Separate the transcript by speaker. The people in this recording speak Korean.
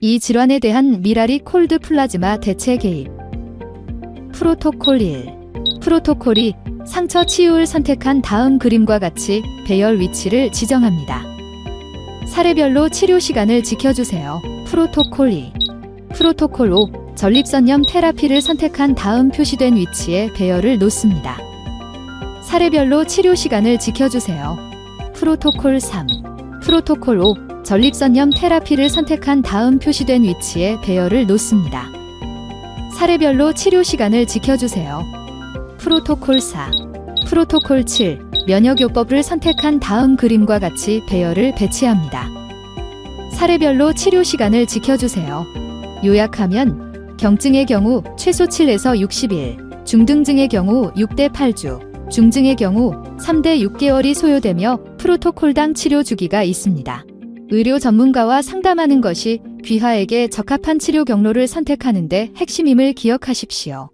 Speaker 1: 이 질환에 대한 미라리 콜드 플라즈마 대체 개입. 프로토콜 1. 프로토콜이 상처 치유를 선택한 다음 그림과 같이 배열 위치를 지정합니다. 사례별로 치료 시간을 지켜주세요. 프로토콜 2. 프로토콜 5. 전립선염 테라피를 선택한 다음 표시된 위치에 배열을 놓습니다. 사례별로 치료 시간을 지켜주세요. 프로토콜 3. 프로토콜 5. 전립선염 테라피를 선택한 다음 표시된 위치에 배열을 놓습니다. 사례별로 치료 시간을 지켜주세요. 프로토콜 4. 프로토콜 7. 면역요법을 선택한 다음 그림과 같이 배열을 배치합니다. 사례별로 치료 시간을 지켜주세요. 요약하면 경증의 경우 최소 7에서 60일, 중등증의 경우 6대 8주, 중증의 경우 3대 6개월이 소요되며 프로토콜당 치료 주기가 있습니다. 의료 전문가와 상담하는 것이 귀하에게 적합한 치료 경로를 선택하는데 핵심임을 기억하십시오.